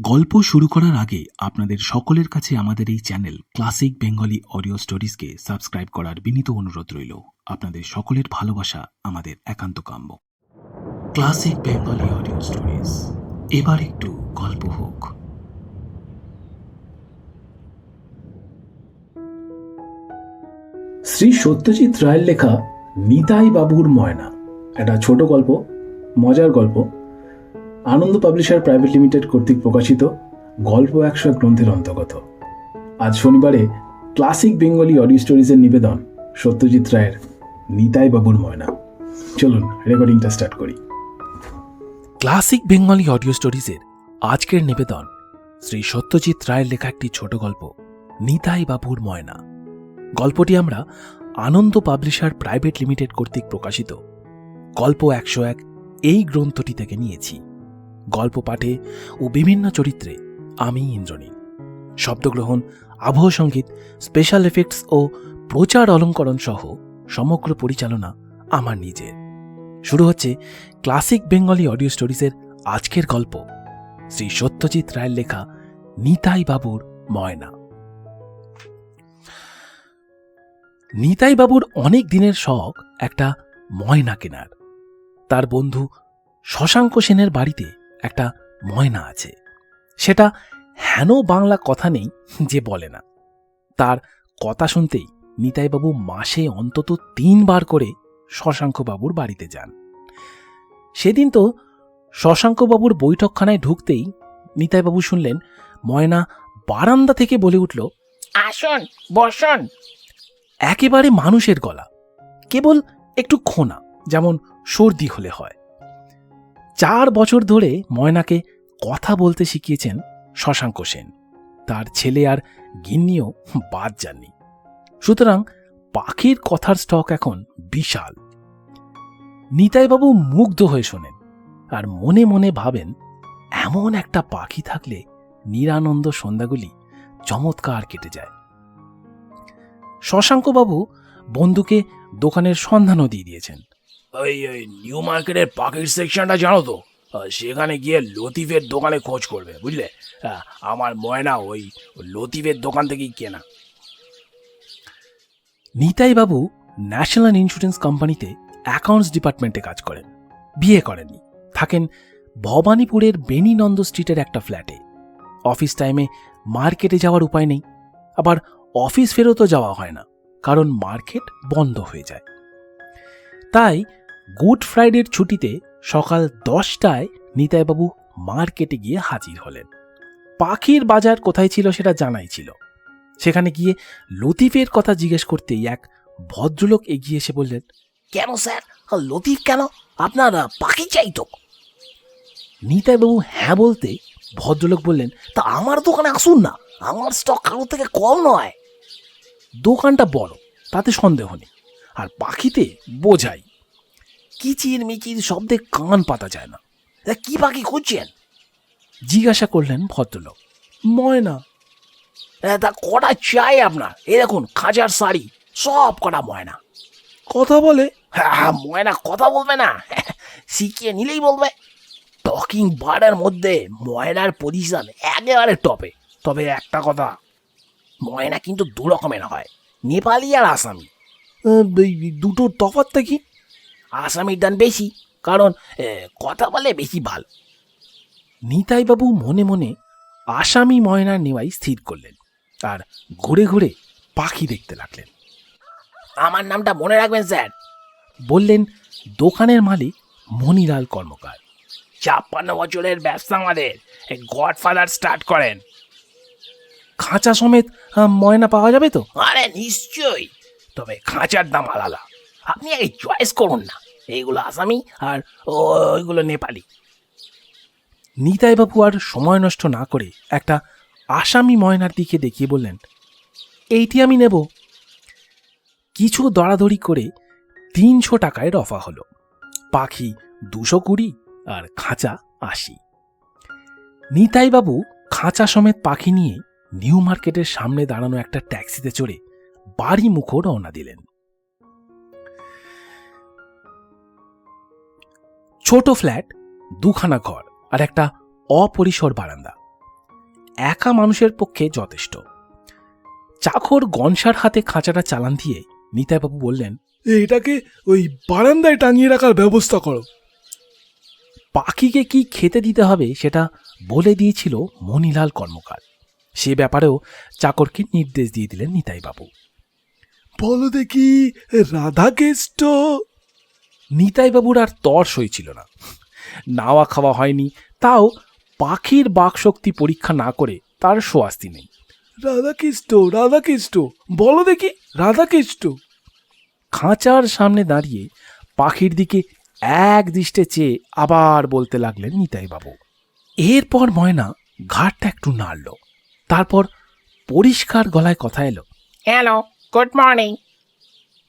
গল্প শুরু করার আগে আপনাদের সকলের কাছে আমাদের এই চ্যানেল ক্লাসিক বেঙ্গলি অডিও স্টোরিজকে সাবস্ক্রাইব করার বিনীত অনুরোধ রইল। আপনাদের সকলের ভালোবাসা, আমাদের একান্ত কাম্য। ক্লাসিক বেঙ্গলি অডিও স্টোরিজ, এবার একটু গল্প হোক। শ্রী সত্যজিৎ রায়ের লেখা নিতাই বাবুর ময়না। একটা ছোট গল্প, মজার গল্প। আনন্দ পাবলিশার প্রাইভেট লিমিটেড কর্তৃক প্রকাশিত গল্প একশো এক গ্রন্থের অন্তর্গত। আজ শনিবারে ক্লাসিক বেঙ্গলি অডিও স্টোরিজের নিবেদন সত্যজিৎ রায়ের নিতাই বাবুর ময়না। চলুন, রেকর্ডিংটা স্টার্ট করি। ক্লাসিক বেঙ্গলি অডিও স্টোরিজের আজকের নিবেদন শ্রী সত্যজিৎ রায়ের লেখা একটি ছোট গল্প নিতাই বাবুর ময়না। গল্পটি আমরা আনন্দ পাবলিশার প্রাইভেট লিমিটেড কর্তৃক প্রকাশিত। গল্প একশো এক এই গ্রন্থটি থেকে নিয়েছি। গল্প পাঠে ও বিভিন্ন চরিত্রে আমি ইন্দ্রনীল। শব্দগ্রহণ, আবহ সংগীত স্পেশাল এফেক্টস ও প্রচার অলঙ্করণ সহ সমগ্র পরিচালনা আমার নিজের। শুরু হচ্ছে ক্লাসিক বেঙ্গলি অডিও স্টোরিজের আজকের গল্প, শ্রী সত্যজিৎ রায়ের লেখা নিতাই বাবুর ময়না। নিতাই বাবুর অনেক দিনের শখ একটা ময়না কেনার। তার বন্ধু শশাঙ্ক সেনের বাড়িতে একটা ময়না আছে। সেটা হেন বাংলা কথা নেই যে বলে না। তার কথা শুনতেই নিতাইবাবু মাসে অন্তত তিনবার করে শশাঙ্কবাবুর বাড়িতে যান। সেদিন তো শশাঙ্কবাবুর বৈঠকখানায় ঢুকতেই নিতাইবাবু শুনলেন ময়না বারান্দা থেকে বলে উঠল, আসন, বসুন। একেবারে মানুষের গলা, কেবল একটু খোনা, যেমন সর্দি হলে হয়। চার বছর ধরে ময়নাকে কথা বলতে শিখিয়েছেন শশাঙ্ক সেন। তার ছেলে আর গিন্নিও বাদ যাননি। সুতরাং পাখির কথার স্টক এখন বিশাল। নিতাইবাবু মুগ্ধ হয়ে শোনেন আর মনে মনে ভাবেন, এমন একটা পাখি থাকলে নিরানন্দ সন্ধ্যাগুলি চমৎকার কেটে যায়। শশাঙ্কবাবু বন্ধুকে দোকানের সন্ধানও দিয়ে দিয়েছেন। ওই ওই নিউ মার্কেটের পাখির সেকশনটা জানো তো? সেখানে গিয়ে লতিফের দোকানে খোঁজ করবে, বুঝলে? আমার ময়না ওই লতিফের দোকান থেকেই কেনা। নিতাইবাবু ন্যাশনাল ইন্স্যুরেন্স কোম্পানিতে অ্যাকাউন্টস ডিপার্টমেন্টে কাজ করেন, বিয়ে করেননি। থাকেন ভবানীপুরের বেনিনন্দ স্ট্রিটের একটা ফ্ল্যাটে। অফিস টাইমে মার্কেটে যাওয়ার উপায় নেই। আবার অফিস ফেরতও যাওয়া হয় না, কারণ মার্কেট বন্ধ হয়ে যায়। তাই গুড ফ্রাইডের ছুটিতে সকাল দশটায় নিতাইবাবু মার্কেটে গিয়ে হাজির হলেন। পাখির বাজার কোথায় ছিল সেটা জানাই ছিল। সেখানে গিয়ে লতিফের কথা জিজ্ঞেস করতেই এক ভদ্রলোক এগিয়ে এসে বললেন, কেন স্যার? লতিফ কেন? আপনার পাখি চাই তো। নিতাইবাবু হ্যাঁ বলতে ভদ্রলোক বললেন, তা আমার দোকানে আসুন না। আমার স্টক কারোর থেকে কম নয়। দোকানটা বড়, তাতে সন্দেহ নেই। আর পাখিতে বোঝাই কিচির মিচির শব্দে কান পাতা যায় না। কি পাখি খুঁজছেন? জিজ্ঞাসা করলেন ভদ্রলোক। ময়না। এ, তা কটা চাই আপনার? এই দেখুন খাঁচার শাড়ি সব কটা ময়না। কথা বলে? হ্যাঁ হ্যাঁ, ময়না কথা বলবে না। শিখিয়ে নিলেই বলবে। টকিং বার্ডের মধ্যে ময়নার পজিশন একেবারে টপে। তবে একটা কথা ময়না কিন্তু দু রকমের হয়। নেপালি আর আসামি। দুটোর তফাৎটা কি? আসামির দান বেশি কারণ কথা বলে বেশি ভালো। নিতাইবাবু মনে মনে আসামি ময়নার নেওয়াই স্থির করলেন আর ঘুরে ঘুরে পাখি দেখতে লাগলেন। আমার নামটা মনে রাখবেন স্যার। বললেন দোকানের মালিক মনিলাল কর্মকার। ছাপ্পান্ন বছরের ব্যবসা আমাদের গডফাদার স্টার্ট করেন। খাঁচা সমেত ময়না পাওয়া যাবে তো? আরে নিশ্চয়ই তবে খাঁচার দাম আলাদা। আপনি আগে চয়েস করুন না। এইগুলো আসামি আর ওইগুলো নেপালি। নিতাইবাবু আর সময় নষ্ট না করে একটা আসামি ময়নার দিকে দেখিয়ে বললেন, এইটি আমি নেব। কিছু দরাদরি করে তিনশো টাকায় রফা হলো। পাখি দুশো কুড়ি আর খাঁচা আশি। নিতাইবাবু খাঁচা সমেত পাখি নিয়ে নিউ মার্কেটের সামনে দাঁড়ানো একটা ট্যাক্সিতে চড়ে বাড়ি মুখো রওনা দিলেন। ছোট ফ্ল্যাট দুখানা ঘর আর একটা অপরিসর বারান্দা। একা মানুষের পক্ষে যথেষ্ট। চাকর গনসার হাতে খাঁচাটা চালান দিয়ে নিতাইবাবু বললেন এটাকে ওই বারান্দায় টাঙিয়ে রাখার ব্যবস্থা করো। পাখিকে কি খেতে দিতে হবে সেটা বলে দিয়েছিল মণিলাল কর্মকার। সে ব্যাপারেও চাকরকে নির্দেশ দিয়ে দিলেন নিতাইবাবু। বলো দেখি রাধাকেষ্ট নিতাইবাবুর আর তর সইছিল না। নাওয়া খাওয়া হয়নি তাও পাখির বাকশক্তি পরীক্ষা না করে তার সোয়াস্তি নেই। রাধাকেষ্ট রাধাকেষ্ট বলো দেখি রাধাকেষ্ট। খাঁচার সামনে দাঁড়িয়ে পাখির দিকে এক দৃষ্টে চেয়ে আবার বলতে লাগলেন নিতাইবাবু। এরপর ময়না ঘাটটা একটু নাড়ল তারপর পরিষ্কার গলায় কথা এলো হ্যালো গুড মর্নিং।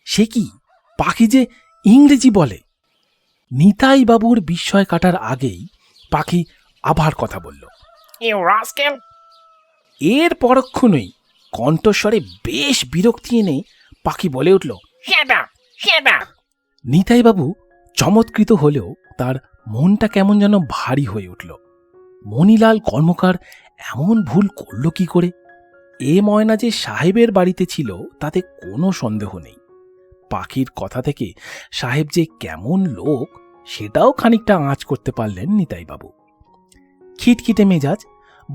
সে কি পাখি যে ইংরেজি বলে নিতাই বাবুর বিস্ময় কাটার আগেই পাখি আবার কথা বলল। এর পরক্ষণেই কণ্ঠস্বরে বেশ বিরক্তি এনে পাখি বলে উঠল নিতাইবাবু চমৎকৃত হলেও তার মনটা কেমন যেন ভারী হয়ে উঠল। মণিলাল কর্মকার এমন ভুল করল কি করে? এ ময়না যে সাহেবের বাড়িতে ছিল তাতে কোনো সন্দেহ নেই। পাখির কথা থেকে সাহেব যে কেমন লোক, সেটাও খানিকটা আঁচ করতে পারলেন নিতাইবাবু। খিটখিটে মেজাজ,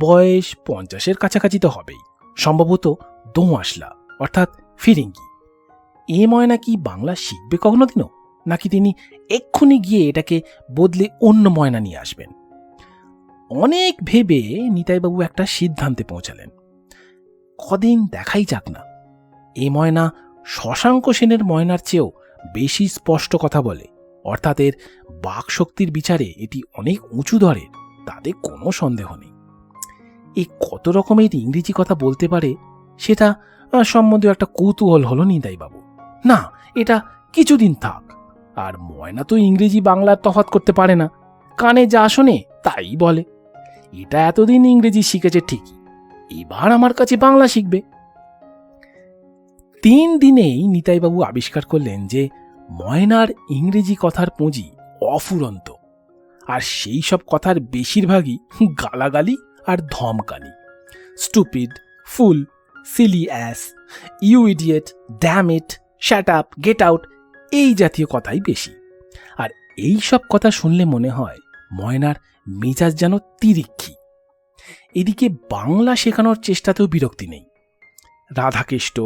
বয়স পঞ্চাশের কাছাকাছি তো হবেই। সম্ভবত দোঁয়াশলা, অর্থাৎ ফিরিঙ্গি। এ ময়না কি বাংলা শিখবে কখনো দিনও নাকি তিনি এক্ষুনি গিয়ে এটাকে বদলে অন্য ময়না নিয়ে আসবেন? অনেক ভেবে নিতাইবাবু একটা সিদ্ধান্তে পৌঁছালেন। কদিন দেখাই যাক না। এ ময়না শশাঙ্ক সেনের ময়নার চেয়েও বেশি স্পষ্ট কথা বলে। অর্থাৎ এর বাকশক্তির বিচারে এটি অনেক উঁচু ধরে, তাতে কোনো সন্দেহ নেই। এ কত রকমের ইংরেজি কথা বলতে পারে, সেটা সম্বন্ধে একটা কৌতূহল হলো নিতাইবাবু না, এটা কিছুদিন থাক, আর ময়না তো ইংরেজি বাংলার তফাৎ করতে পারে না। কানে যা শোনে, তাই বলে। এটা এতদিন ইংরেজি শিখেছে ঠিকই, এবার আমার কাছে বাংলা শিখবে। তিন দিনেই নিতাইবাবু আবিষ্কার করলেন যে ময়নার ইংরেজি কথার পুঁজি অফুরন্ত, আর সেই সব কথার বেশিরভাগই গালাগালি আর ধমকানি stupid, fool, silly ass, you idiot, damn it, shut up, get out, এই জাতীয় কথাই বেশি। আর এই সব কথা শুনলে মনে হয় ময়নার মেজাজ যেন তিরিক্ষি। এদিকে বাংলা শেখানোর চেষ্টাতেও বিরক্তি নেই। রাধাকেষ্ট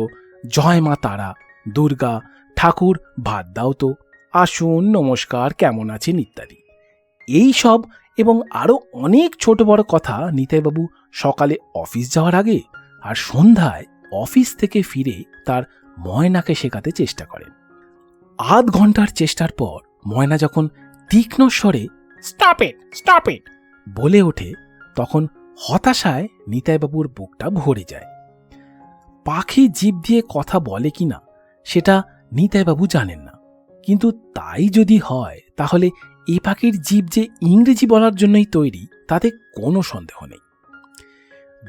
জয় মা তারা, দুর্গা, ঠাকুর ভাত দাও তো, আসুন, নমস্কার, কেমন আছেন ইত্যাদি। এই সব এবং আরও অনেক ছোট বড় কথা নিতাইবাবু সকালে অফিস যাওয়ার আগে আর সন্ধ্যায় অফিস থেকে ফিরে তার ময়নাকে শেখাতে চেষ্টা করেন। আধ ঘণ্টার চেষ্টার পর ময়না যখন তীক্ষ্ণ স্বরে স্টপ ইট, বলে ওঠে, তখন হতাশায় নিতাইবাবুর বুকটা ভরে যায়। পাখি জীব দিয়ে কথা বলে কিনা সেটা নিতাইবাবু জানেন না। কিন্তু তাই যদি হয়, তাহলে এ পাখির জীব যে ইংরেজি বলার জন্যই তৈরি, তাতে কোনো সন্দেহ নেই।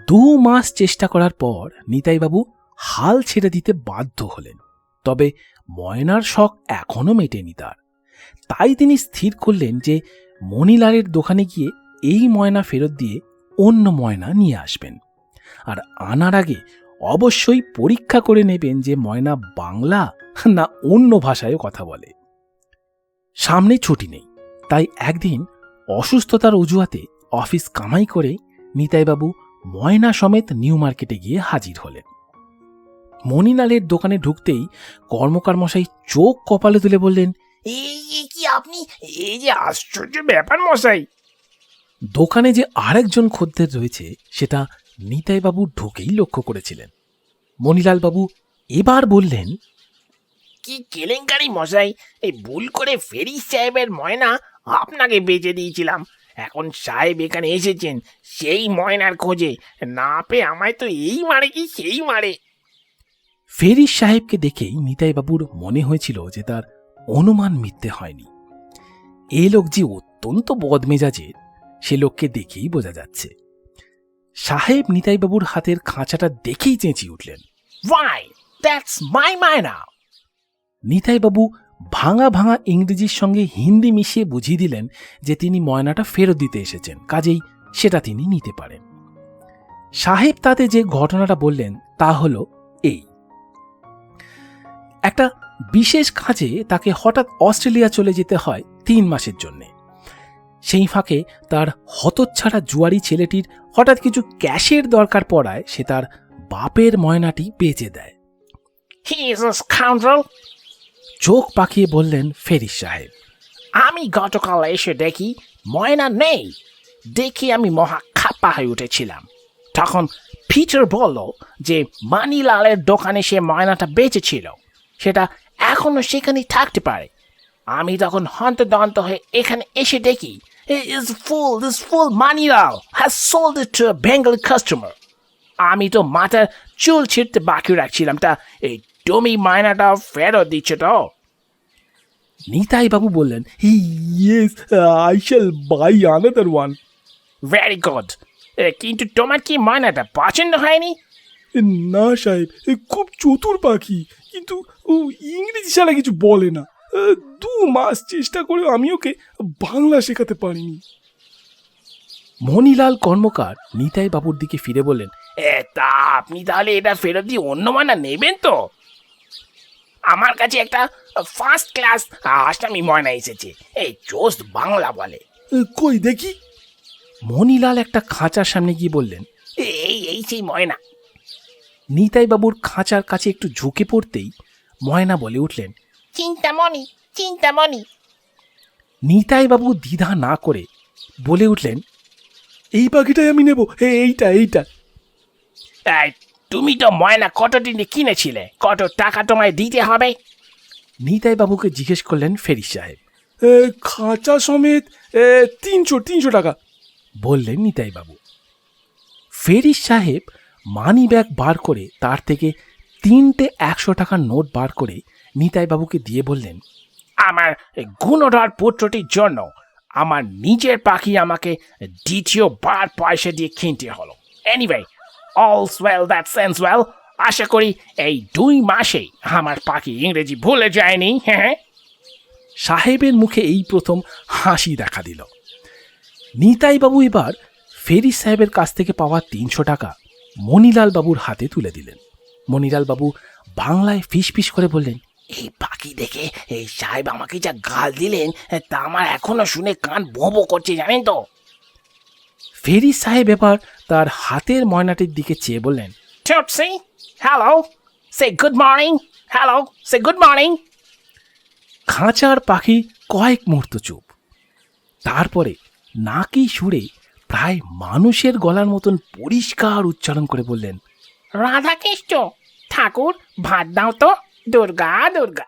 দু মাস চেষ্টা করার পর নিতাইবাবু হাল ছেড়ে দিতে বাধ্য হলেন। তবে ময়নার শখ এখনও মেটেনি তার। তাই তিনি স্থির করলেন যে মণিলালের দোকানে গিয়ে এই ময়না ফেরত দিয়ে অন্য ময়না নিয়ে আসবেন। আর আনার আগে অবশ্যই পরীক্ষা করে নেবেন যে ময়না বাংলা না অন্য ভাষায় কথা বলে। সামনে ছুটি নেই তাই একদিন অসুস্থতার অজুহাতে অফিস কামাই করে নিতাইবাবু ময়না সমেত নিউ মার্কেটে গিয়ে হাজির হলেন। মণিলালের দোকানে ঢুকতেই কর্মকার মশাই চোখ কপালে তুলে বললেন এই এই কি আপনি? এই যে আশ্চর্য ব্যাপার মশাই! দোকানে যে আরেকজন খদ্দের রয়েছে সেটা নিতাইবাবু ঢুকেই লক্ষ্য করেছিলেন। মণিলালবাবু এবার বললেন কি কেলেঙ্কারি মশাই এই ভুল করে ফেরিস সাহেবের ময়না আপনাকে বেচে দিয়েছিলাম। এখন সাহেব এখানে এসেছেন সেই ময়নার খোঁজে। না পেয়ে আমায় তো এই মারে কি সেই মারে। ফেরিস সাহেবকে দেখেই নিতাইবাবুর মনে হয়েছিল যে তার অনুমান মিথ্যে হয়নি। এ লোক যে অত্যন্ত বদমেজাজের সে লোককে দেখেই বোঝা যাচ্ছে। সাহেব নিতাইবাবুর হাতের খাঁচাটা দেখেই চেঁচিয়ে উঠলেন। ওয়াই দ্যাটস মাই মায়না নিতাইবাবু ভাঙা ভাঙা ইংরেজির সঙ্গে হিন্দি মিশিয়ে বুঝিয়ে দিলেন যে তিনি ময়নাটা ফেরত দিতে এসেছেন কাজেই সেটা তিনি নিতে পারেন। সাহেব তাতে যে ঘটনাটা বললেন তা হল এই। একটা বিশেষ কাজে তাকে হঠাৎ অস্ট্রেলিয়া চলে যেতে হয় তিন মাসের জন্যে। সেই ফাঁকে তার হতচ্ছাড়া জুয়ারি ছেলেটির হঠাৎ কিছু ক্যাশের দরকার পড়ায় সে তার বাপের ময়নাটি বেচে দেয়। চোখ পাকিয়ে বললেন ফেরিস সাহেব আমি গতকাল এসে দেখি ময়না নেই। দেখি আমি মহা খাপ্পা হয়ে উঠেছিলাম। তখন ফিচার বলল যে মানিলালের দোকানে সে ময়নাটা বেঁচেছিল। সেটা এখনও সেখানেই থাকতে পারে। আমি তখন হন্তদন্ত হয়ে এখানে এসে দেখি is fool this fool Manilal has sold it to Bengali customer আমি তো মাথার চুল ছিঁড়তে বাকি রাখছিলাম, তা এই তুমি মায়নাটা ফেরত দিচ্ছ তো। নিতাই বাবু বললেন yes I shall buy another one very good কিন্তু তোমার কি ময়নাটা পছন্দ হয়নি? না সাহেব, এ খুব চতুর পাখি, কিন্তু ও ইংরেজি ছাড়া কিছু বলে না। দু মাস চেষ্টা করে আমি ওকে বাংলা শেখাতে পারিনি। মণিলাল কর্মকার নিতাই বাবুর দিকে ফিরে বললেন এ তা আপনি তাহলে এটা ফেরত দিয়ে অন্য মানা নেবেন তো? আমার কাছে একটা ফার্স্ট ক্লাস আসামি ময়না এসেছে এই চোস্ত বাংলা বলে। কই দেখি? মণিলাল একটা খাঁচার সামনে গিয়ে বললেন এই এই সেই ময়না। নিতাই বাবুর খাঁচার কাছে একটু ঝুঁকে পড়তেই ময়না বলে উঠলেন চিন্তামণি চিন্তামণি নিতাই বাবু দ্বিধা না করে বলে উঠলেন এই পাখিটাই আমি নেব এইটা এইটা। এই, তুমি তো ময়না কত দিনে কিনেছিলে? কত টাকা তোমায় দিতে হবে? নিতাই বাবুকে জিজ্ঞেস করলেন ফেরিস সাহেব। এ, খাঁচা সমেত তিনশো তিনশো টাকা। বললেন নিতাই বাবু ফেরিস সাহেব মানি ব্যাগ বার করে তার থেকে তিনটে একশো টাকার নোট বার করে নিতাই বাবুকে দিয়ে বললেন, আমার গুণধর পুত্রটির জন্য আমার নিজের পাখি আমাকে দ্বিতীয়বার পয়সা দিয়ে কিনতে হলো। এনিওয়ে অলস ওয়েল দ্যাট সেন্স ওয়েল আশা করি এই দুই মাসেই আমার পাখি ইংরেজি ভুলে যায়নি। হ্যাঁ সাহেবের মুখে এই প্রথম হাসি দেখা দিল। নিতাই বাবু এবার ফেরি সাহেবের কাছ থেকে পাওয়া তিনশো টাকা মণিলাল বাবুর হাতে তুলে দিলেন। মণিলাল বাবু বাংলায় ফিস ফিস করে বললেন এই পাখি দেখে এই সাহেব আমাকে যা গাল দিলেন তা আমার এখনও শুনে কান বোবো করছে জানেন তো ফেরি সাহেব এবার তার হাতের ময়নাটির দিকে চেয়ে বললেন hello. Say good morning. Hello. Say good morning. খাঁচার পাখি কয়েক মুহূর্ত চুপ তারপরে নাকি সুরে প্রায় মানুষের গলার মতন পরিষ্কার উচ্চারণ করে বললেন রাধাকৃষ্ণ ঠাকুর ভাত দাও তো Durga Durga.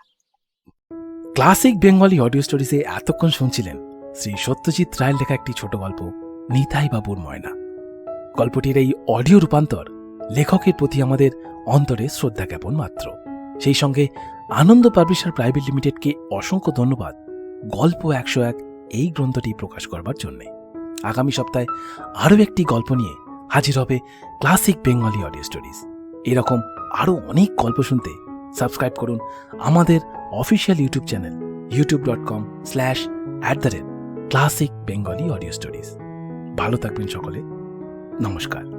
Classic Bengali audio স্টোরিজে এতক্ষণ শুনছিলেন শ্রী সত্যজিৎ রায়ের লেখা একটি ছোট গল্প, নিতাই বাবুর ময়না। গল্পটির এই অডিও রূপান্তর লেখকের প্রতি আমাদের অন্তরে শ্রদ্ধা জ্ঞাপন মাত্র। সেই সঙ্গে আনন্দ পাবলিশার প্রাইভেট লিমিটেডকে অসংখ্য ধন্যবাদ গল্প একশো এক এই গ্রন্থটি প্রকাশ করবার জন্যে। আগামী সপ্তাহে আরও একটি গল্প নিয়ে হাজির হবে ক্লাসিক বেঙ্গলি অডিও স্টোরিজ। এরকম আরও অনেক গল্প শুনতে সাবস্ক্রাইব করুন আমাদের official YouTube channel YouTube dot com slash at the rate classic Bengali audio stories ভালো থাকবেন সকলে। নমস্কার।